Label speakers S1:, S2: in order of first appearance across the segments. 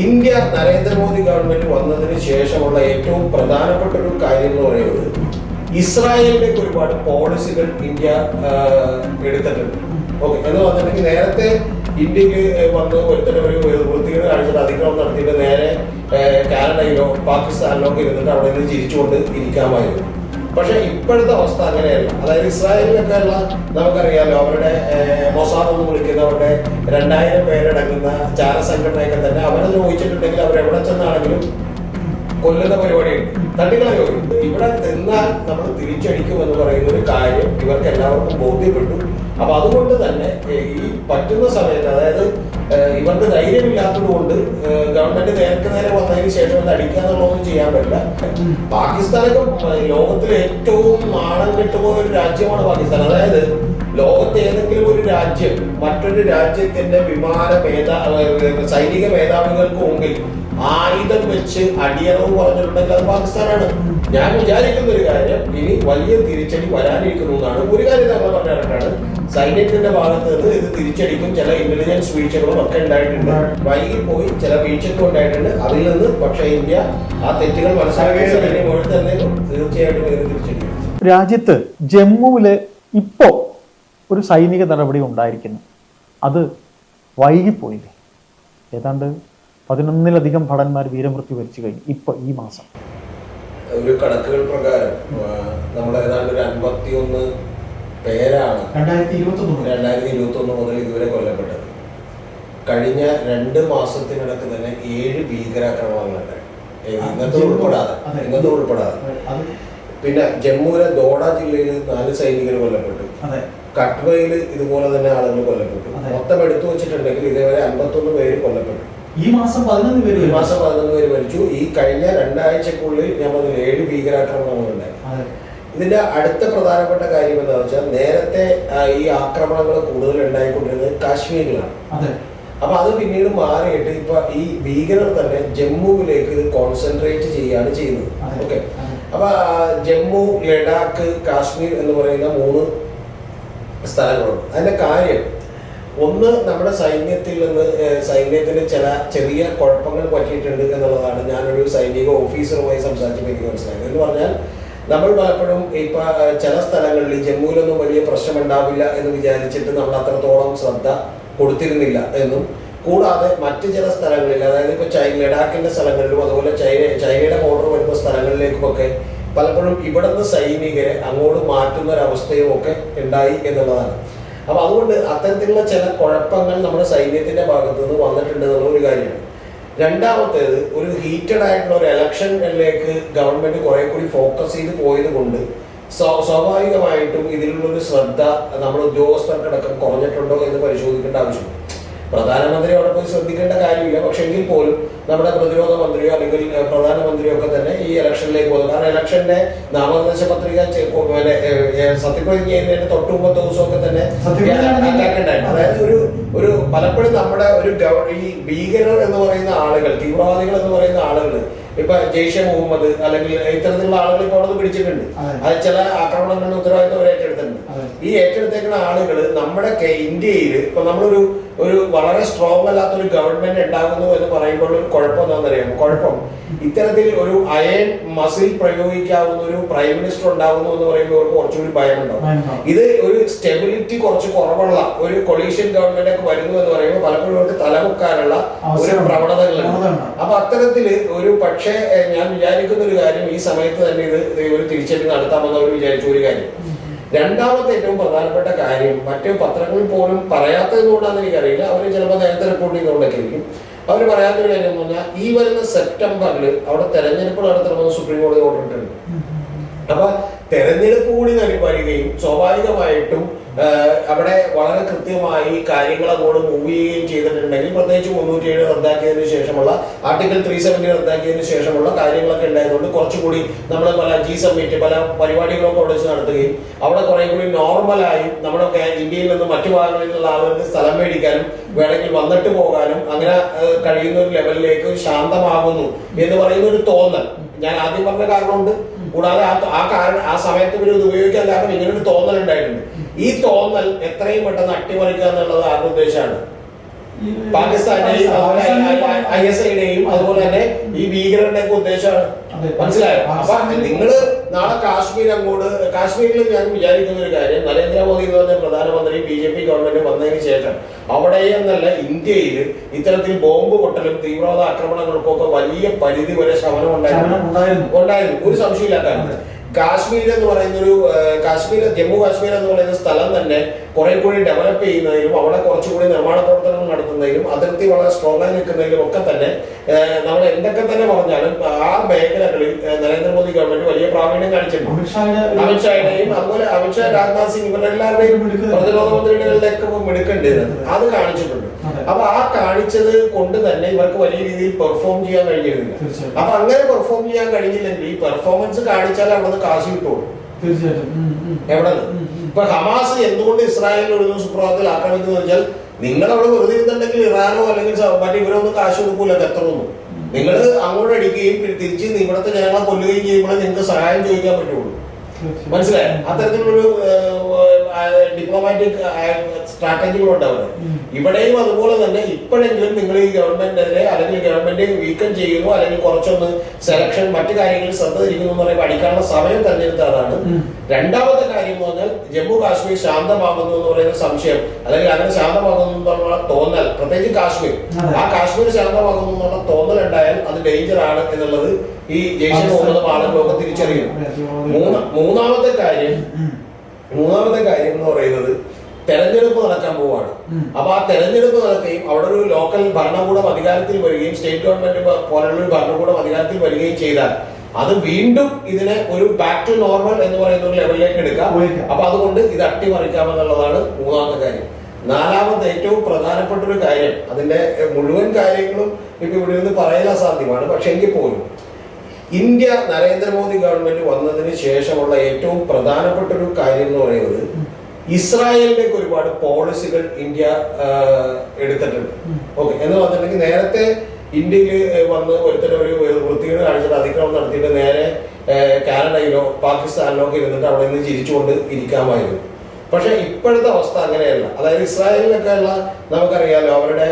S1: India Narendra Modi government വന്നതിന് ശേഷമുള്ള ഏറ്റവും പ്രധാനപ്പെട്ട ഒരു കാര്യം എന്ന് പറയുന്നത് ഇസ്രായേലിലേക്ക് ഒരുപാട് പോളിസികൾ ഇന്ത്യ എടുത്തിട്ടുണ്ട്. ഓക്കെ. എന്ന് പറഞ്ഞിട്ടുണ്ടെങ്കിൽ നേരത്തെ ഇന്ത്യയ്ക്ക് വന്ന് ഒരുത്തരം ഒരു വൃത്തികേട് കാണിച്ചിട്ട് അതിക്രമം നടത്തിയിട്ട് നേരെ കാനഡയിലോ പാകിസ്ഥാനിലോ ഒക്കെ ഇരുന്നിട്ട് അവിടെ നിന്ന് ചിരിച്ചുകൊണ്ട് ഇരിക്കാമായിരുന്നു. പക്ഷെ ഇപ്പോഴത്തെ അവസ്ഥ അങ്ങനെയല്ല. അതായത് ഇസ്രായേലിലൊക്കെയുള്ള നമുക്കറിയാലോ അവരുടെ മൊസാദ് എന്ന് വിളിക്കുന്നവരുടെ രണ്ടായിരം പേരടങ്ങുന്ന ചാരസംഘടനയൊക്കെ തന്നെ അവരെ ചോദിച്ചിട്ടുണ്ടെങ്കിൽ അവർ എവിടെ ചെന്നാണെങ്കിലും കൊല്ലുന്ന പരിപാടിയുണ്ട് തട്ടിക്കളയോ ഇവിടെ നിന്നാൽ നമ്മൾ തിരിച്ചടിക്കും എന്ന് പറയുന്ന ഒരു കാര്യം ഇവർക്ക് എല്ലാവർക്കും ബോധ്യപ്പെട്ടു. അപ്പൊ അതുകൊണ്ട് തന്നെ ഈ പറ്റുന്ന സമയത്ത് അതായത് ഇവർക്ക് ധൈര്യമില്ലാത്തത് കൊണ്ട് ഗവൺമെന്റ് നേരത്തെ നേരെ വന്നതിന് ശേഷം അത് അടിക്കുക ചെയ്യാൻ പറ്റില്ല. പാകിസ്ഥാനൊക്കെ ലോകത്തിലെ ഏറ്റവും നാണം കെട്ടുപോയ ഒരു രാജ്യമാണ് പാകിസ്ഥാൻ. അതായത് ലോകത്തെ ഏതെങ്കിലും ഒരു രാജ്യം മറ്റൊരു രാജ്യത്തിന്റെ വിമാന മേധാ സൈനിക മേധാവികൾക്ക് മുമ്പിൽ ആയുധം വെച്ച് അടിയറവ് പറഞ്ഞിട്ടുണ്ടെങ്കിൽ അത് പാകിസ്ഥാനാണ്. ഞാൻ വിചാരിക്കുന്ന ഒരു കാര്യം ഇനി വലിയ തിരിച്ചടി വരാനിരിക്കുന്നു എന്നാണ്. ഒരു കാര്യം നമ്മൾ പറഞ്ഞിട്ടാണ് സൈന്യത്തിന്റെ ഭാഗത്ത് നിന്ന് ഇത് തിരിച്ചടിക്കും. ചില ഇന്റലിജൻസ് വീഴ്ചകളും ഒക്കെ ഉണ്ടായിട്ടുണ്ട്. വൈകി പോയി ചില വീഴ്ചകൾ ഉണ്ടായിട്ടുണ്ട്. അതിൽ നിന്ന് പക്ഷേ ഇന്ത്യ ആ തെറ്റുകൾ മനസ്സിലാക്കിയ സൈന്യം തന്നെ തീർച്ചയായിട്ടും ഇത് തിരിച്ചടിക്കും.
S2: രാജ്യത്ത് ജമ്മുവിൽ ഇപ്പോ ഒരു സൈനിക നടപടി ഉണ്ടായിരിക്കുന്നു. അത് വൈകിപ്പോയില്ലേ? ഏതാണ്ട് പതിനൊന്നിലധികം ഭടന്മാർ വീരമൃത്യു വരിച്ചു കഴിഞ്ഞു. ഇപ്പൊ ഈ മാസം.
S1: ഒരു കണക്കുകൾ പ്രകാരം നമ്മൾ ഏതാണ്ട് ഒരു അൻപത്തി ഒന്ന് പേരാണ്
S3: രണ്ടായിരത്തി ഇരുപത്തി ഒന്ന്
S1: രണ്ടായിരത്തി ഇരുപത്തി ഒന്ന് മുതൽ ഇതുവരെ കൊല്ലപ്പെട്ടത്. കഴിഞ്ഞ രണ്ട് മാസത്തിനിടക്ക് തന്നെ ഏഴ് ഭീകരാക്രമണങ്ങളുണ്ടായി. ഏ, ഇന്നത്തെ ഉൾപ്പെടാതെ. ഇന്നത്തെ ഉൾപ്പെടാതെ. പിന്നെ ജമ്മുവിലെ ദോഡ ജില്ലയിൽ നാല് സൈനികർ കൊല്ലപ്പെട്ടു. കട്വയിൽ ഇതുപോലെ തന്നെ ആളുകൾ കൊല്ലപ്പെട്ടു. മൊത്തം എടുത്തു വെച്ചിട്ടുണ്ടെങ്കിൽ ഇതേവരെ അൻപത്തൊന്ന് പേര് കൊല്ലപ്പെട്ടു.
S3: ഈ മാസം പതിനൊന്ന് പേര്
S1: ഈ മാസം പതിനൊന്ന് പേര് മരിച്ചു. ഈ കഴിഞ്ഞ രണ്ടാഴ്ചക്കുള്ളിൽ ഞാൻ പറഞ്ഞ ഏഴ് ഭീകരാക്രമണങ്ങളുണ്ടായി
S3: അതെ.
S1: ഇതിന്റെ അടുത്ത പ്രധാനപ്പെട്ട കാര്യം എന്താണെന്ന് വെച്ചാൽ നേരത്തെ ഈ ആക്രമണങ്ങൾ കൂടുതൽ ഉണ്ടായിക്കൊണ്ടിരുന്നത് കാശ്മീരിലാണ്. അപ്പൊ അത് പിന്നീട് മാറിയിട്ട് ഇപ്പൊ ഈ ഭീകരർ തന്നെ ജമ്മുവിലേക്ക് ഇത് കോൺസെൻട്രേറ്റ് ചെയ്യാണ് ചെയ്യുന്നത്. ഓക്കെ. അപ്പൊ ജമ്മു ലഡാക്ക് കാശ്മീർ എന്ന് പറയുന്ന മൂന്ന് സ്ഥലങ്ങളുണ്ട് അതിന്റെ കാര്യം ഒന്ന് നമ്മുടെ സൈന്യത്തിൽ നിന്ന് സൈന്യത്തിന് ചില ചെറിയ കുഴപ്പങ്ങൾ പറ്റിയിട്ടുണ്ട് എന്നുള്ളതാണ് ഞാനൊരു സൈനിക ഓഫീസറുമായി സംസാരിച്ചപ്പോൾ എനിക്ക് മനസ്സിലായത്. എന്ന് പറഞ്ഞാൽ നമ്മൾ പലപ്പോഴും ഇപ്പൊ ചില സ്ഥലങ്ങളിൽ ജമ്മുവിലൊന്നും വലിയ പ്രശ്നമുണ്ടാവില്ല എന്ന് വിചാരിച്ചിട്ട് നമ്മൾ അത്രത്തോളം ശ്രദ്ധ കൊടുത്തിരുന്നില്ല എന്നും കൂടാതെ മറ്റ് ചില സ്ഥലങ്ങളിൽ അതായത് ഇപ്പൊ ചൈന ലഡാക്കിന്റെ സ്ഥലങ്ങളിലും അതുപോലെ ചൈന ചൈനയുടെ ബോർഡർ വരുന്ന സ്ഥലങ്ങളിലേക്കുമൊക്കെ പലപ്പോഴും ഇവിടുന്ന് സൈനികരെ അങ്ങോട്ട് മാറ്റുന്ന ഒരു അവസ്ഥയും ഒക്കെ ഉണ്ടായി എന്നുള്ളതാണ്. അപ്പോൾ അതുകൊണ്ട് അത്തരത്തിലുള്ള ചില കുഴപ്പങ്ങൾ നമ്മുടെ സൈന്യത്തിന്റെ ഭാഗത്ത് നിന്ന് വന്നിട്ടുണ്ട് എന്നുള്ള ഒരു കാര്യമാണ്. രണ്ടാമത്തേത് ഒരു ഹീറ്റഡ് ആയിട്ടുള്ള ഒരു ഇലക്ഷനിലേക്ക് ഗവൺമെന്റ് കുറെ കൂടി ഫോക്കസ് ചെയ്ത് പോയത് കൊണ്ട് സ്വാഭാവികമായിട്ടും ഇതിലുള്ളൊരു ശ്രദ്ധ നമ്മുടെ ഉദ്യോഗസ്ഥർക്കടക്കം കുറഞ്ഞിട്ടുണ്ടോ എന്ന് പരിശോധിക്കേണ്ട ആവശ്യമുണ്ട്. പ്രധാനമന്ത്രി അവിടെ പോയി ശ്രദ്ധിക്കേണ്ട കാര്യമില്ല പക്ഷെ എങ്കിൽ പോലും നമ്മുടെ പ്രതിരോധ മന്ത്രിയോ അല്ലെങ്കിൽ പ്രധാനമന്ത്രിയോ ഒക്കെ തന്നെ ഈ ഇലക്ഷനിലേക്ക് പോകുന്നത് കാരണം ഇലക്ഷന്റെ നാമനിർദ്ദേശ പത്രിക സത്യപ്രതിജ്ഞ ചെയ്യുന്നതിന്റെ തൊട്ട് മുമ്പത്തെ ദിവസമൊക്കെ തന്നെ. അതായത് ഒരു ഒരു പലപ്പോഴും നമ്മുടെ ഒരു ഈ ഭീകരർ എന്ന് പറയുന്ന ആളുകൾ തീവ്രവാദികൾ എന്ന് പറയുന്ന ആളുകൾ ഇപ്പൊ ജെയ്ഷെ മുഹമ്മദ് അല്ലെങ്കിൽ ഇത്തരത്തിലുള്ള ആളുകൾ ഇപ്പോൾ അവിടെ പിടിച്ചിട്ടുണ്ട്
S3: അതെ.
S1: ചില ആക്രമണങ്ങളുടെ ഉത്തരവാദിത്വം അവർ ഏറ്റെടുത്തിട്ടുണ്ട്. ഈ ഏറ്റെടുത്തേക്കുന്ന ആളുകൾ നമ്മുടെ ഇന്ത്യയിൽ ഇപ്പൊ നമ്മളൊരു ഒരു വളരെ സ്ട്രോങ് അല്ലാത്ത ഒരു ഗവൺമെന്റ് ഉണ്ടാകുന്നു എന്ന് പറയുമ്പോൾ ഒരു കുഴപ്പം എന്താണെന്നറിയാമോ കുഴപ്പം ഇത്തരത്തിൽ ഒരു അയൺ മസിൽ പ്രയോഗിക്കാവുന്ന ഒരു പ്രൈം മിനിസ്റ്റർ ഉണ്ടാകുന്നു എന്ന് പറയുമ്പോൾ അവർക്ക് കുറച്ചുകൂടി ഭയമുണ്ടാവും. ഇത് ഒരു സ്റ്റെബിലിറ്റി കുറച്ച് കുറവുള്ള ഒരു കൊളീഷ്യൻ ഗവൺമെന്റ് ഒക്കെ വരുന്നു എന്ന് പറയുമ്പോൾ പലപ്പോഴും അവർക്ക് തലമുക്കാനുള്ള ഒരു. പ്രവണതകളുണ്ട്. അപ്പൊ അത്തരത്തിൽ ഒരു പക്ഷേ ഞാൻ വിചാരിക്കുന്ന ഒരു കാര്യം ഈ സമയത്ത് തന്നെ ഇത് ഒരു തിരിച്ചടി നടത്താമെന്ന് അവർ വിചാരിച്ച ഒരു കാര്യം രണ്ടാമത്തെ ഏറ്റവും പ്രധാനപ്പെട്ട കാര്യം മറ്റു പത്രങ്ങളിൽ പോലും പറയാത്തത് കൊണ്ടാണെന്ന് എനിക്കറിയില്ല. അവർ ചിലപ്പോൾ നേരത്തെ റിപ്പോർട്ട് ചെയ്തുകൊണ്ടൊക്കെ ഇരിക്കും. അവർ പറയാത്തൊരു കാര്യം എന്ന് പറഞ്ഞാൽ ഈ വരുന്ന സെപ്റ്റംബറിൽ അവിടെ തെരഞ്ഞെടുപ്പ് നടത്തണമെന്ന് സുപ്രീം കോടതി ഓർഡർ ഇട്ടിട്ടുണ്ട്. അപ്പൊ തെരഞ്ഞെടുപ്പ് കൂടി വരികയും സ്വാഭാവികമായിട്ടും അവിടെ വളരെ കൃത്യമായി കാര്യങ്ങൾ അങ്ങോട്ട് മൂവ് ചെയ്യുകയും ചെയ്തിട്ടുണ്ടെങ്കിൽ പ്രത്യേകിച്ച് മുന്നൂറ്റി ഏഴ് റദ്ദാക്കിയതിനു ശേഷമുള്ള ആർട്ടിക്കിൾ ത്രീ സെവന്റി റദ്ദാക്കിയതിനു ശേഷമുള്ള കാര്യങ്ങളൊക്കെ ഉണ്ടായതുകൊണ്ട് കുറച്ചുകൂടി നമ്മൾ പല ജി സബ്മിറ്റ് പല പരിപാടികളൊക്കെ അവിടെ വെച്ച് നടത്തുകയും അവിടെ കുറെ കൂടി നോർമലായി നമ്മുടെ ഇന്ത്യയിൽ നിന്ന് മറ്റു ഭാഗങ്ങളിലുള്ള ആളുകൾക്ക് സ്ഥലം മേടിക്കാനും വേണമെങ്കിൽ വന്നിട്ട് പോകാനും അങ്ങനെ കഴിയുന്ന ഒരു ലെവലിലേക്ക് ശാന്തമാകുന്നു എന്ന് പറയുന്ന ഒരു തോന്നൽ. ഞാൻ ആദ്യം പറഞ്ഞ കാരണമുണ്ട് കൂടാതെ ആ ആ കാരണം ആ സമയത്ത് ഇവർ ഉപയോഗിക്കാൻ കാരണം ഇങ്ങനെ ഒരു തോന്നൽ ഉണ്ടായിട്ടുണ്ട്. ഈ തോന്നൽ എത്രയും പെട്ടെന്ന് അട്ടിമറിക്കുക എന്നുള്ളത് ആരുടെ ഉദ്ദേശമാണ്? പാകിസ്ഥാന്റെയും അതുപോലെ ഐ എസ് ഐയുടെയും അതുപോലെ തന്നെ ഈ ഭീകരരുടെ ഒക്കെ ഉദ്ദേശമാണ് മനസ്സിലായോ? അപ്പൊ നിങ്ങൾ നാളെ കാശ്മീർ അങ്ങോട്ട് കാശ്മീരിൽ ഞാൻ വിചാരിക്കുന്ന ഒരു കാര്യം നരേന്ദ്രമോദി എന്ന് പറഞ്ഞ പ്രധാനമന്ത്രി ബി ജെ പി ഗവൺമെന്റ് വന്നതിന് ശേഷം അവിടെ എന്നല്ല ഇന്ത്യയിൽ ഇത്തരത്തിൽ ബോംബ് പൊട്ടലും തീവ്രവാദ ആക്രമണങ്ങൾക്കും ഒക്കെ വലിയ പരിധി വരെ ശമനം ഉണ്ടായിരുന്നു.
S3: ഉണ്ടായിരുന്നു.
S1: ഒരു സംശയമില്ലാത്ത. കാശ്മീർ എന്ന് പറയുന്ന ഒരു കാശ്മീർ ജമ്മു കാശ്മീർ എന്ന് പറയുന്ന സ്ഥലം തന്നെ കുറെ കൂടി ഡെവലപ്പ് ചെയ്യുന്നതിനും അവിടെ കുറച്ചുകൂടി നിർമ്മാണ പ്രവർത്തനങ്ങൾ നടത്തുന്നതിനും അതിർത്തി വളരെ സ്ട്രോങ് ആയി നിൽക്കുന്നതിലും ഒക്കെ തന്നെ നമ്മൾ എന്തൊക്കെ തന്നെ പറഞ്ഞാലും ആ മേഖലകളിൽ നരേന്ദ്രമോദി ഗവൺമെന്റ് വലിയ പ്രാവീണ്യം കാണിച്ചിട്ടുണ്ട്. അമിത്ഷായുടെയും അതുപോലെ അമിത്ഷാ രാജ്നാഥ് സിംഗ്
S3: മിടുക്ക്
S1: പ്രതിരോധ മന്ത്രികളിലേക്ക് മിടുക്കുണ്ട് അത്. കാണിച്ചിട്ടുണ്ട്. അപ്പൊ ആ കാണിച്ചത് കൊണ്ട് തന്നെ ഇവർക്ക് വലിയ രീതിയിൽ പെർഫോം ചെയ്യാൻ കഴിഞ്ഞിരുന്നില്ല. അപ്പൊ അങ്ങനെ പെർഫോം ചെയ്യാൻ കഴിഞ്ഞില്ലെങ്കിൽ ഈ പെർഫോമൻസ് കാണിച്ചാൽ അവിടെ നിന്ന് കാശ് കിട്ടുള്ളൂ.
S3: തീർച്ചയായിട്ടും.
S1: എവിടെ
S3: ഉം.
S1: ഇപ്പൊ ഹമാസ് എന്തുകൊണ്ട് ഇസ്രായേലിൽ ഒരു സുപ്രഭാതത്തിൽ ആക്രമിക്കുന്നു വെച്ചാൽ നിങ്ങൾ അവിടെ വെറുതെ ഇരുന്നുണ്ടെങ്കിൽ ഇറാനോ അല്ലെങ്കിൽ മറ്റേ ഇവരൊന്നും കാശ് കൊടുക്കൂല എത്രയൊന്നും നിങ്ങൾ അങ്ങോട്ട് അടിക്കുകയും തിരിച്ച് ഇവിടുത്തെ ജനങ്ങളെ കൊല്ലുകയും ചെയ്യുമ്പോൾ നിങ്ങൾക്ക് സഹായം ചോദിക്കാൻ പറ്റുള്ളൂ. മനസ്സിലായി? അത്തരത്തിലുള്ളൊരു ഡിപ്ലോമാറ്റിക് സ്ട്രാറ്റജികളുണ്ട് അവിടെ. ഇവിടെയും അതുപോലെ തന്നെ ഇപ്പോഴെങ്കിലും നിങ്ങൾ ഈ ഗവൺമെന്റിനെതിരെ അല്ലെങ്കിൽ ഗവൺമെന്റ് വീക്കം ചെയ്യുന്നു അല്ലെങ്കിൽ കുറച്ചൊന്ന് സെലക്ഷൻ മറ്റു കാര്യങ്ങളിൽ ശ്രദ്ധ തിരിക്കുന്നു എന്ന് പറയുമ്പോൾ അടിക്കാനുള്ള സമയം തെരഞ്ഞെടുത്ത അതാണ് രണ്ടാമത്തെ കാര്യം എന്ന് പറഞ്ഞാൽ ജമ്മു കാശ്മീർ ശാന്തമാകുന്നു എന്ന് പറയുന്ന സംശയം അല്ലെങ്കിൽ അങ്ങനെ ശാന്തമാകുന്നു എന്നുള്ള തോന്നൽ പ്രത്യേകിച്ച് കാശ്മീർ. ആ കാശ്മീർ ശാന്തമാകുന്നു എന്നുള്ള തോന്നൽ ഉണ്ടായാൽ അത് ഡേഞ്ചർ ആണ് എന്നുള്ളത് ഈ ജയ്ഷെ മുഹമ്മദ് ആളുകളൊക്കെ തിരിച്ചറിയുന്നു. മൂന്ന് മൂന്നാമത്തെ കാര്യം മൂന്നാമത്തെ കാര്യം എന്ന് പറയുന്നത് തെരഞ്ഞെടുപ്പ് നടക്കാൻ പോവാണ്. അപ്പൊ ആ തെരഞ്ഞെടുപ്പ് നടക്കുകയും അവിടെ ഒരു ലോക്കൽ ഭരണകൂടം അധികാരത്തിൽ വരികയും സ്റ്റേറ്റ് ഗവൺമെന്റ് പോലുള്ള ഒരു ഭരണകൂടം അധികാരത്തിൽ വരികയും ചെയ്താൽ അത് വീണ്ടും ഇതിനെ ഒരു ബാക്ക് ടു നോർമൽ എന്ന് പറയുന്ന ഒരു ലെവലിലേക്ക് എടുക്കാം. അപ്പൊ അതുകൊണ്ട് ഇത് അട്ടിമറിക്കാമെന്നുള്ളതാണ് മൂന്നാമത്തെ കാര്യം. നാലാമത്തെ ഏറ്റവും പ്രധാനപ്പെട്ട ഒരു കാര്യം അതിന്റെ മുഴുവൻ കാര്യങ്ങളും ഇപ്പൊ ഇവിടെ നിന്ന് പറയാൻ അസാധ്യമാണ്. പക്ഷെ എങ്കിൽ പോലും ഇന്ത്യ നരേന്ദ്രമോദി ഗവൺമെന്റ് വന്നതിന് ശേഷമുള്ള ഏറ്റവും പ്രധാനപ്പെട്ട ഒരു കാര്യം എന്ന് പറയുന്നത് ഇസ്രായേലിലേക്ക് ഒരുപാട് പോളിസികൾ ഇന്ത്യ എടുത്തിട്ടുണ്ട്. ഓക്കെ. എന്ന് പറഞ്ഞിട്ടുണ്ടെങ്കിൽ നേരത്തെ ഇന്ത്യയിൽ വന്ന് ഒരുത്തരം ഒരു വൃത്തികേട് കാണിച്ചിട്ട് അതിക്രമം നടത്തിയിട്ട് നേരെ കാനഡയിലോ പാകിസ്ഥാനിലോ ഒക്കെ ഇരുന്നിട്ട് അവിടെ നിന്ന് ചിരിച്ചുകൊണ്ട് ഇരിക്കാമായിരുന്നു. പക്ഷെ ഇപ്പോഴത്തെ അവസ്ഥ അങ്ങനെയല്ല. അതായത് ഇസ്രായേലിലൊക്കെ ഉള്ള നമുക്കറിയാമല്ലോ അവരുടെ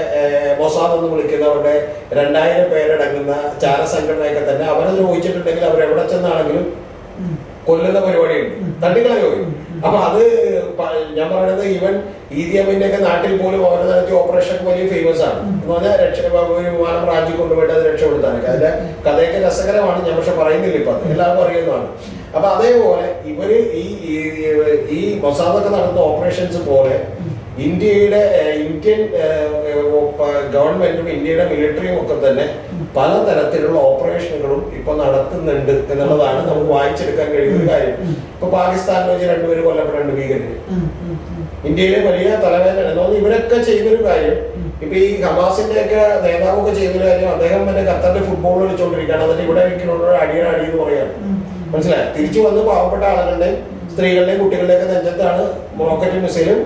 S1: മൊസാദ് എന്ന് വിളിക്കുന്ന അവരുടെ രണ്ടായിരം പേരടങ്ങുന്ന ചാരസംഘടനയൊക്കെ തന്നെ അവരെ അവർ എവിടെ ചെന്നാണെങ്കിലും. കൊല്ലുന്ന പരിപാടിയുണ്ട്. തട്ടിക്കളയോ. അപ്പൊ അത് ഞാൻ പറയുന്നത് ഈവൻ ഈദിയമിന്റെ ഒക്കെ നാട്ടിൽ പോലും അവർ നടത്തിയ ഓപ്പറേഷൻ വലിയ ഫേമസ് ആണ്. എന്ന് പറഞ്ഞാൽ രക്ഷ വിമാനം റാഞ്ചി കൊണ്ടുപോയിട്ട് അത് രക്ഷപ്പെടുത്താനൊക്കെ. അതിന്റെ കഥയൊക്കെ രസകരമാണ്. ഞാൻ പക്ഷെ പറയുന്നില്ല ഇപ്പൊ അത്. എല്ലാവർക്കും അറിയുന്നതാണ്. അപ്പൊ അതേപോലെ ഇവർ ഈ ഈ- ഈ മൊസാദൊക്കെ നടത്തുന്ന ഓപ്പറേഷൻസ് പോലെ ഇന്ത്യയുടെ ഇന്ത്യൻ ഗവൺമെന്റും ഇന്ത്യയുടെ മിലിറ്ററിയും ഒക്കെ തന്നെ പലതരത്തിലുള്ള ഓപ്പറേഷനുകളും ഇപ്പൊ നടത്തുന്നുണ്ട് എന്നുള്ളതാണ് നമുക്ക് വായിച്ചെടുക്കാൻ കഴിയുന്ന ഒരു കാര്യം ഇപ്പൊ പാകിസ്ഥാനിൽ വെച്ച് രണ്ടുപേര്
S3: ഉം, ഉം.
S1: ഇന്ത്യയിലെ വലിയ തലവേദന ഇവരൊക്കെ ചെയ്തൊരു കാര്യം ഇപ്പൊ ഈ ഹമാസിന്റെ ഒക്കെ നേതാവൊക്കെ ചെയ്യുന്നൊരു കാര്യം അദ്ദേഹം തന്നെ ഖത്തറിന്റെ ഫുട്ബോൾ കളിച്ചോണ്ടിരിക്കുകയാണ് അതിന്റെ ഇവിടെ ഇരിക്കുന്ന അടിയുടെ അടി എന്ന് പറയാണ്
S3: ഉം.
S1: മനസ്സിലായി തിരിച്ചു വന്ന് പാവപ്പെട്ട ആളുകളുടെയും സ്ത്രീകളുടെയും കുട്ടികളുടെയൊക്കെ നെഞ്ചത്താണ് റോക്കറ്റ് മിസൈലും.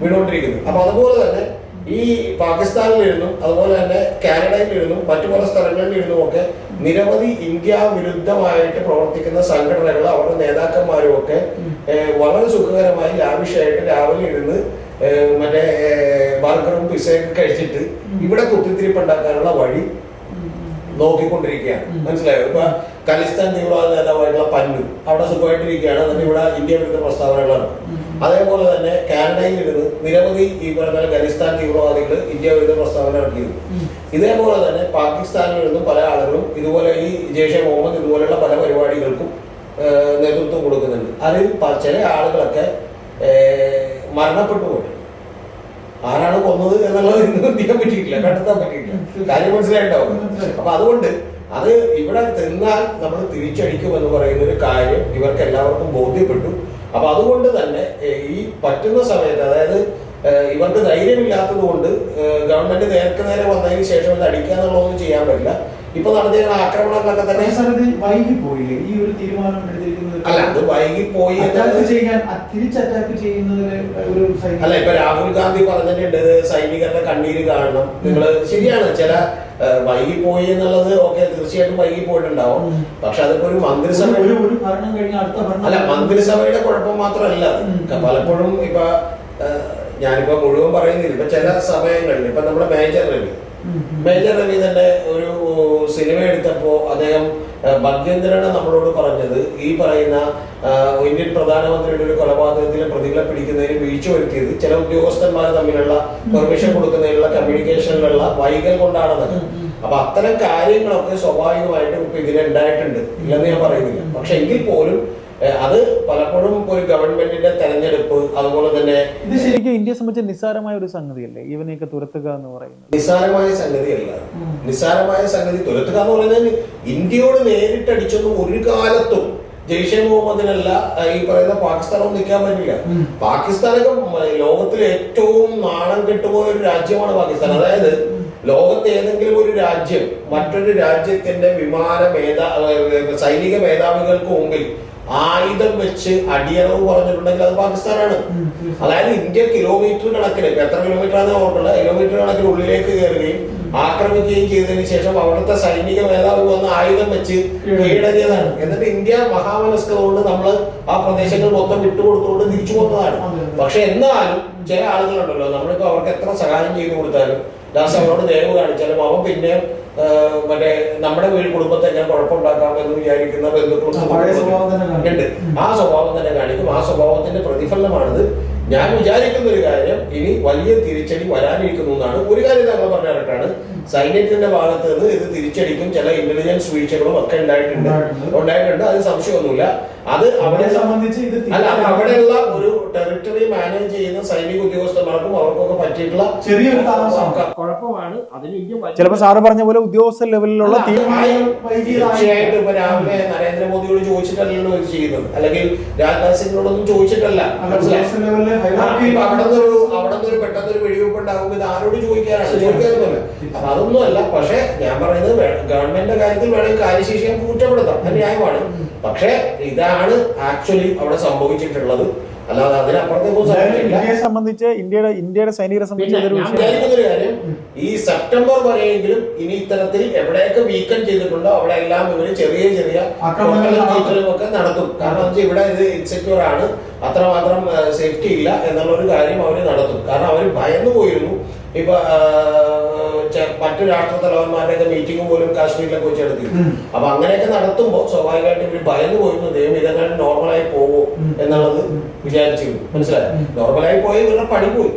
S1: വീണുകൊണ്ടിരിക്കുന്നത് അപ്പൊ അതുപോലെ തന്നെ ഈ പാകിസ്ഥാനിലിരുന്നും അതുപോലെ തന്നെ കാനഡയിലിരുന്നും മറ്റു പല സ്ഥലങ്ങളിലിരുന്നും ഒക്കെ നിരവധി ഇന്ത്യ വിരുദ്ധമായിട്ട് പ്രവർത്തിക്കുന്ന സംഘടനകൾ അവരുടെ നേതാക്കന്മാരും ഒക്കെ വളരെ സുഖകരമായി ലാവിഷായിട്ട് രാവിലെ ഇരുന്ന് മറ്റേ ബർഗറും പിസയൊക്കെ കഴിച്ചിട്ട് ഇവിടെ കുത്തിത്തിരിപ്പുണ്ടാക്കാനുള്ള വഴി നോക്കിക്കൊണ്ടിരിക്കുകയാണ്. മനസ്സിലായോ? ഇപ്പൊ ഖലിസ്ഥാൻ തീവ്രവാദ നേതാവായിട്ടുള്ള പന്നു അവിടെ സുഖമായിട്ടിരിക്കുകയാണ്. എന്നിട്ട് ഇവിടെ ഇന്ത്യ വിരുദ്ധ പ്രസ്താവനകളാണ്. അതേപോലെ തന്നെ കാനഡയിൽ ഇരുന്ന് നിരവധി ഈ പറഞ്ഞ ഖലിസ്ഥാൻ തീവ്രവാദികൾ ഇന്ത്യ വിരുദ്ധ പ്രസ്താവന ഇറക്കിയിരുന്നു ഇതേപോലെ തന്നെ പാകിസ്ഥാനിൽ നിന്നും പല ആളുകളും ഇതുപോലെ ഈ ജെയ്ഷെ മുഹമ്മദ് ഇതുപോലെയുള്ള പല പരിപാടികൾക്കും നേതൃത്വം കൊടുക്കുന്നുണ്ട്. അതിൽ ചില ആളുകളൊക്കെ മരണപ്പെട്ടു പോയിട്ടുണ്ട് ആരാണ് കൊന്നത് എന്നുള്ളത് ഇന്ന് ചെയ്യാൻ പറ്റിയിട്ടില്ല കണ്ടെത്താൻ പറ്റിയിട്ടില്ല. കാര്യം മനസ്സിലായിട്ടുണ്ടാവും.
S3: മനസ്സിലായി.
S1: അപ്പൊ അതുകൊണ്ട് അത് ഇവിടെ തിന്നാൽ നമ്മൾ തിരിച്ചടിക്കും എന്ന് പറയുന്ന ഒരു കാര്യം ഇവർക്ക് എല്ലാവർക്കും ബോധ്യപ്പെട്ടു. അപ്പൊ അതുകൊണ്ട് തന്നെ ഈ പറ്റുന്ന സമയത്ത് അതായത് ഇവർക്ക് ധൈര്യമില്ലാത്തത് കൊണ്ട് ഗവൺമെന്റ് നേരത്തെ നേരെ വന്നതിന് ശേഷം ഇത് അടിക്കാന്നുള്ളതൊന്നും ചെയ്യാൻ പറ്റില്ല. ഇപ്പൊ നടത്തിയ ആക്രമണങ്ങളൊക്കെ തന്നെ
S3: വൈകി പോയില്ലേ ഈ ഒരു തീരുമാനം എടുത്തിരിക്കുന്നത്
S1: അല്ല അത് വൈകി പോയി
S3: ഒരു
S1: അല്ല ഇപ്പൊ രാഹുൽ ഗാന്ധി പറഞ്ഞിട്ടുണ്ട് സൈനികരുടെ കണ്ണീര് കാണണം. നിങ്ങൾ ശരിയാണ് ചില ഏഹ്, വൈകിപ്പോയി എന്നുള്ളത് ഓക്കെ തീർച്ചയായിട്ടും വൈകി പോയിട്ടുണ്ടാവും പക്ഷെ അതൊക്കെ ഒരു മന്ത്രിസഭ അല്ല മന്ത്രിസഭയുടെ കുഴപ്പം മാത്രമല്ല പലപ്പോഴും ഇപ്പൊ ഞാനിപ്പോ മുഴുവൻ പറയുന്നില്ല. ഇപ്പൊ ചില സമയങ്ങളിൽ ഇപ്പൊ നമ്മുടെ മേജർ രവി. മേജർ രവി തന്നെ ഒരു സിനിമ എടുത്തപ്പോ അദ്ദേഹം ആ, നമ്മളോട് പറഞ്ഞത്. ഈ പറയുന്ന ഇന്ത്യൻ പ്രധാനമന്ത്രിയുടെ ഒരു കൊലപാതകത്തിലെ പ്രതികളെ പിടിക്കുന്നതിന് വീഴ്ച വരുത്തിയത് ചില ഉദ്യോഗസ്ഥന്മാർ തമ്മിലുള്ള പെർമിഷൻ കൊടുക്കുന്നതിനുള്ള കമ്മ്യൂണിക്കേഷനിലുള്ള വൈകൽ കൊണ്ടാണെന്നത് അപ്പൊ അത്തരം കാര്യങ്ങളൊക്കെ സ്വാഭാവികമായിട്ടും ഇപ്പൊ ഇതിലുണ്ടായിട്ടുണ്ട് ഇല്ലെന്ന് ഞാൻ പറയുന്നില്ല. പക്ഷെ എങ്കിൽ പോലും അത് പലപ്പോഴും ഒരു ഗവൺമെന്റിന്റെ തെരഞ്ഞെടുപ്പ് അതുപോലെ തന്നെ
S2: ഇത് ശരിക്കും ഇന്ത്യയെ സംബന്ധിച്ച് നിസ്സാരമായ ഒരു സംഗതിയല്ലേ? ഇവനെയൊക്കെ തുരത്തുക എന്ന് പറയുന്നത്.
S1: നിസ്സാരമായ സംഗതിയല്ല. നിസ്സാരമായ സംഗതി തുരത്തുക എന്ന് പറയുന്നത് ഇന്ത്യയോട് നേരിട്ടടിച്ചൊന്നും ഒരു കാലത്തും ജെയ്ഷെ മുഹമ്മദിനല്ല ഈ പറയുന്ന പാകിസ്ഥാനൊന്നും നിൽക്കാൻ പറ്റില്ല. പാകിസ്ഥാനൊക്കെ ലോകത്തിലെ ഏറ്റവും നാണം കെട്ടുപോയ ഒരു രാജ്യമാണ് പാകിസ്ഥാൻ. അതായത് ലോകത്തെ ഏതെങ്കിലും ഒരു രാജ്യം മറ്റൊരു രാജ്യത്തിന്റെ വിമാന മേധാ സൈനിക മേധാവികൾക്ക് മുമ്പിൽ ആയുധം വെച്ച് അടിയറവ് പറഞ്ഞിട്ടുണ്ടെങ്കിൽ അത് പാകിസ്ഥാനാണ്. അതായത് ഇന്ത്യ കിലോമീറ്റർ കണക്കിന് എത്ര കിലോമീറ്റർ ആണ് ഓർക്കണ്ട. കിലോമീറ്റർ കണക്കിന് ഉള്ളിലേക്ക് കയറുകയും ആക്രമിക്കുകയും ചെയ്തതിനു ശേഷം അവിടുത്തെ സൈനിക മേധാവി വന്ന് ആയുധം വെച്ച് കീഴടങ്ങിയതാണ്. എന്നിട്ട് ഇന്ത്യ മഹാമനസ്കത കൊണ്ട് നമ്മൾ ആ പ്രദേശങ്ങൾ മൊത്തം വിട്ടുകൊടുത്തുകൊണ്ട് തിരിച്ചു പോകുന്നതാണ് പക്ഷെ എന്നാലും ചില ആളുകളുണ്ടല്ലോ നമ്മളിപ്പോ അവർക്ക് എത്ര സഹായം ചെയ്തു കൊടുത്താലും ലാസ്റ്റ് അവരോട് ദയവ് കാണിച്ചാലും അവൻ പിന്നെ മറ്റേ നമ്മുടെ വീട് കുടുംബത്തെ ഞാൻ കുഴപ്പമുണ്ടാക്കാം എന്ന് വിചാരിക്കുന്ന ബന്ധുക്കളും
S3: ആ, സ്വഭാവം തന്നെ കാണിക്കും.
S1: ഉണ്ട്. ആ സ്വഭാവം തന്നെ കാണിക്കും. ആ സ്വഭാവത്തിന്റെ പ്രതിഫലനമാണിത്. ഞാൻ വിചാരിക്കുന്ന ഒരു കാര്യം ഇനി വലിയ തിരിച്ചടി വരാനിരിക്കുന്നു എന്നാണ് ഒരു കാര്യം താങ്കൾ പറഞ്ഞിട്ടാണ് സൈന്യത്തിന്റെ ഭാഗത്ത് നിന്ന് ഇത് തിരിച്ചടിക്കും ചില ഇന്റലിജൻസ് വീഴ്ചകളും ഒക്കെ ഉണ്ടായിട്ടുണ്ട്
S3: ഉണ്ടായിട്ടുണ്ട്.
S1: അത് സംശയമൊന്നുമില്ല അത്
S3: അവരെ സംബന്ധിച്ച് ഇത്
S1: അല്ല അത് അവിടെയുള്ള ഒരു ടെറിട്ടറി മാനേജ് ചെയ്യുന്ന സൈനിക ഉദ്യോഗസ്ഥന്മാർക്കും അവർക്കൊക്കെ പറ്റിയിട്ടുള്ള
S3: ചെറിയൊരു താമസമാണ്.
S1: കുഴപ്പമാണ് അതിന്
S2: ചിലപ്പോൾ സാറ് പറഞ്ഞ പോലെ ഉദ്യോഗസ്ഥ ലെവലിലുള്ള.
S1: തീർച്ചയായിട്ടും ഇപ്പൊ രാവിലെ നരേന്ദ്രമോദിയോട് ചോദിച്ചിട്ടല്ലല്ലോ ഇത് ചെയ്യുന്നത് അല്ലെങ്കിൽ രാജ്നാഥ് സിംഗിനോടൊന്നും ചോദിച്ചിട്ടല്ല മനസ്സിലായോ?
S3: ഉദ്യോഗസ്ഥ ലെവലിലെ
S1: ആ, അവിടെ നിന്നൊരു അവിടെ നിന്നൊരു പെട്ടെന്ന് ഒരു വെടിവെപ്പ് ഉണ്ടാകുമ്പോൾ ഇത് ആരോട് ചോദിക്കാനാണ്. ചോദിക്കാനൊന്നുമല്ല. അപ്പൊ അതൊന്നും അല്ല. പക്ഷെ ഞാൻ പറയുന്നത് ഗവൺമെന്റിന്റെ കാര്യത്തിൽ വേണമെങ്കിൽ കാര്യശേഷി കുറ്റപ്പെടുത്താം. അത് ന്യായമാണ്. പക്ഷെ ഇതാണ് ആക്ച്വലി അവിടെ സംഭവിച്ചിട്ടുള്ളത്. അല്ലാതെ
S2: ഇന്ത്യയെ സംബന്ധിച്ച് ഇന്ത്യയുടെ ഇന്ത്യയുടെ സൈനികരെ സംബന്ധിച്ച്
S1: കാര്യം ഈ സെപ്റ്റംബർ വരെയെങ്കിലും ഇനി ഇത്തരത്തിൽ എവിടെയൊക്കെ വീക്കം ചെയ്തിട്ടുണ്ടോ അവിടെ എല്ലാം ഇവർ ചെറിയ ചെറിയ. തീറ്റലും ഒക്കെ നടത്തും കാരണം വെച്ചാൽ ഇവിടെ ഇത് ഇൻസെക്യൂർ ആണ്. അത്രമാത്രം സേഫ്റ്റി ഇല്ല എന്നുള്ള ഒരു കാര്യം അവർ നടത്തും. കാരണം അവർ ഭയന്നു പോയിരുന്നു. ഇപ്പൊ മറ്റു രാഷ്ട്ര തലവന്മാരുടെ മീറ്റിംഗ് പോലും കാശ്മീരിലൊക്കെ വെച്ച്
S3: എടുത്തിരുന്നു
S1: അപ്പൊ അങ്ങനെയൊക്കെ നടത്തുമ്പോൾ സ്വാഭാവികമായിട്ടും ഇവർ ഭയന്ന് പോയിരുന്നു. ദൈവം ഇതെങ്ങനെ നോർമലായി പോകുമോ. എന്നുള്ളത്. വിചാരിച്ചിരുന്നു. മനസ്സിലായോ? നോർമലായി പോയി ഇവരുടെ പണി പോയി.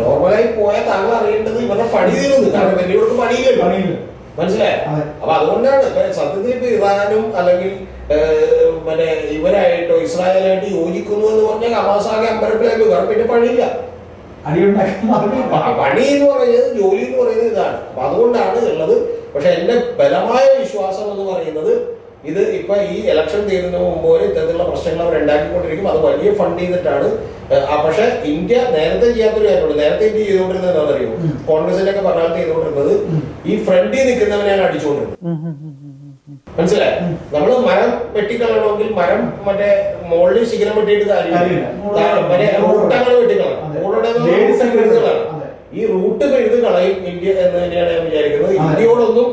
S1: നോർമലായി പോയാൽ താങ്കൾ അറിയേണ്ടത് ഇവരുടെ പണി തീരുന്നു. കാരണം വലിയവർക്ക്
S3: പണിയില്ല.
S1: മനസ്സിലായോ. അപ്പൊ അതുകൊണ്ടാണ് സത്യത്തിൽ ഇപ്പൊ ഇറാനും അല്ലെങ്കിൽ മറ്റേ ഇവരായിട്ടോ ഇസ്രായേലായിട്ട് യോജിക്കുന്നു എന്ന് പറഞ്ഞാൽ ഹമാസാകെ അമ്പരപ്പിലായി വേറെ പിന്നെ പണിയില്ല
S3: അടിയുണ്ടാക്കാൻ മറുപടി
S1: അപ്പൊ ആ പണി എന്ന് പറയുന്നത് ജോലി എന്ന് പറയുന്നത് ഇതാണ്. അപ്പൊ അതുകൊണ്ടാണ് ഉള്ളത്. പക്ഷെ എന്റെ ബലമായ വിശ്വാസം എന്ന് പറയുന്നത് ഇത് ഇപ്പൊ ഈ ഇലക്ഷൻ തീരുന്നതിന് മുമ്പ് വരെ ഇത്തരത്തിലുള്ള പ്രശ്നങ്ങൾ അവർ ഉണ്ടാക്കിക്കൊണ്ടിരിക്കും. അത് വലിയ ഫണ്ട് ചെയ്തിട്ടാണ്. പക്ഷെ ഇന്ത്യ നേരത്തെ ചെയ്യാത്തൊരു കാര്യമുണ്ട്. നേരത്തെ ഇന്ത്യ ചെയ്തുകൊണ്ടിരുന്നത് എന്താണെന്നറിയോ. കോൺഗ്രസിന്റെ ഒക്കെ പറഞ്ഞാൽ ചെയ്തുകൊണ്ടിരുന്നത്. ഈ ഫ്രണ്ടിൽ നിൽക്കുന്നവനെയാണ് അടിച്ചുകൊണ്ടിരുന്നത്. മനസ്സിലായോ. നമ്മൾ മരം വെട്ടിക്കളയണമെങ്കിൽ മരം മറ്റേ മുകളിൽ ശിഖരം വെട്ടിയിട്ട് കാര്യമില്ല. മറ്റേ വെട്ടിക്കളയണം. ഈ റൂട്ട് പിഴുത് കളയും ഇന്ത്യ എന്ന് തന്നെയാണ് ഞാൻ വിചാരിക്കുന്നത്. ഇന്ത്യയോടൊന്നും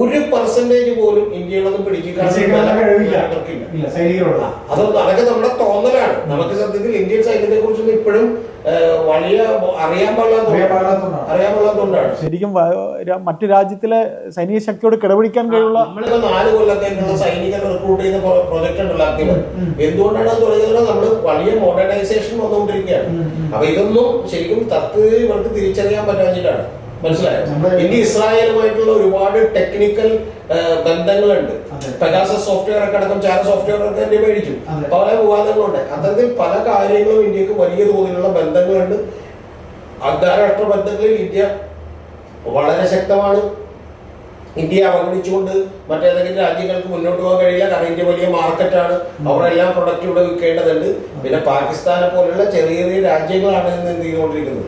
S1: ഒരു പെർസെന്റേജ് പോലും
S3: ഇന്ത്യയിലൊന്നും പിടിക്കുക.
S1: അതൊന്നും അതൊക്കെ നമ്മുടെ തോന്നലാണ്. നമുക്ക് സത്യത്തിൽ ഇന്ത്യൻ സൈന്യത്തെ കുറിച്ചൊന്നും ഇപ്പോഴും അറിയാൻ
S2: ശരിക്കും മറ്റു രാജ്യത്തിലെ സൈനിക ശക്തിയോട് കിടപിടിക്കാൻ കഴിയുള്ള
S1: നമ്മളിപ്പോ നാല് കൊല്ലത്തേക്കുള്ള സൈനികരെ റിക്രൂട്ട് ചെയ്യുന്ന പ്രൊജക്ട് ഉണ്ടല്ലോ ആക്റ്റീവ് എന്തുകൊണ്ടാണ് അത് തുടങ്ങിയത്? നമ്മൾ വലിയ മോഡേണൈസേഷൻ വന്നുകൊണ്ടിരിക്കുകയാണ്. അപ്പൊ ഇതൊന്നും ശരിക്കും തത്വത്തിൽ ഇവർക്ക് തിരിച്ചറിയാൻ പറ്റാഞ്ഞിട്ടാണ്. മനസ്സിലായോ? ഇനി ഇസ്രായേലുമായിട്ടുള്ള ഒരുപാട് ടെക്നിക്കൽ ബന്ധങ്ങളുണ്ട്.
S3: അതെ.
S1: പെഗാസസ് സോഫ്റ്റ്വെയർ ഒക്കെ അടക്കം ചാര സോഫ്റ്റ്വെയർ ഒക്കെ ഇന്ത്യ മേടിച്ചു. പല വിവാദങ്ങളുണ്ട്. അത്തരത്തിൽ പല കാര്യങ്ങളും ഇന്ത്യയ്ക്ക് വലിയ തോതിലുള്ള ബന്ധങ്ങളുണ്ട്. അന്താരാഷ്ട്ര ബന്ധങ്ങളിൽ ഇന്ത്യ വളരെ ശക്തമാണ്. ഇന്ത്യ അവഗണിച്ചുകൊണ്ട് മറ്റേതെങ്കിലും രാജ്യങ്ങൾക്ക് മുന്നോട്ട് പോകാൻ കഴിയില്ല. കാരണം ഇന്ത്യ വലിയ മാർക്കറ്റാണ് അവരെല്ലാം പ്രൊഡക്റ്റ് ഇവിടെ വിൽക്കേണ്ടതുണ്ട്. പിന്നെ പാകിസ്ഥാനെ പോലുള്ള ചെറിയ ചെറിയ രാജ്യങ്ങളാണ് ഇന്ന് എന്ത് ചെയ്തുകൊണ്ടിരിക്കുന്നത്.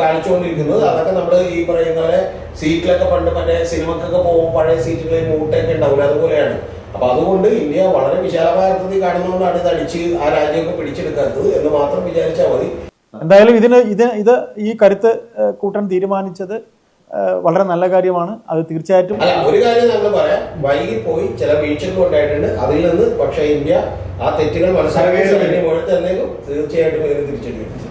S1: കാണിച്ചുകൊണ്ടിരിക്കുന്നത്. അതൊക്കെ നമ്മൾ ഈ പറയുന്ന പോലെ സീറ്റിലൊക്കെ പണ്ട് മറ്റേ സിനിമക്കൊക്കെ പോകും. പഴയ സീറ്റുകളിൽ മൂട്ടയൊക്കെ ഉണ്ടാവില്ല? അതുപോലെയാണ്. അപ്പൊ അതുകൊണ്ട് ഇന്ത്യ വളരെ വിശാലമായ അർത്ഥത്തിൽ കാണുന്നതുകൊണ്ടാണ് ഇത് അടിച്ച് ആ രാജ്യമൊക്കെ പിടിച്ചെടുക്കാത്തത് എന്ന് മാത്രം വിചാരിച്ചാൽ മതി.
S2: എന്തായാലും ഇതിന് ഇത് ഇത് ഈ കരുത്ത് കൂട്ടൻ കൂട്ടാൻ തീരുമാനിച്ചത് വളരെ നല്ല കാര്യമാണ്. അത് തീർച്ചയായിട്ടും
S1: ഒരു കാര്യം നമ്മൾ പറയാം. വൈകി പോയി ചില വീഴ്ചകൾ ഉണ്ടായിട്ടുണ്ട്. അതിൽ നിന്ന് പക്ഷേ ഇന്ത്യ ആ തെറ്റുകൾ മനസ്സിലാക്കി തീർച്ചയായിട്ടും ഇതിന് തിരിച്ചടി വരും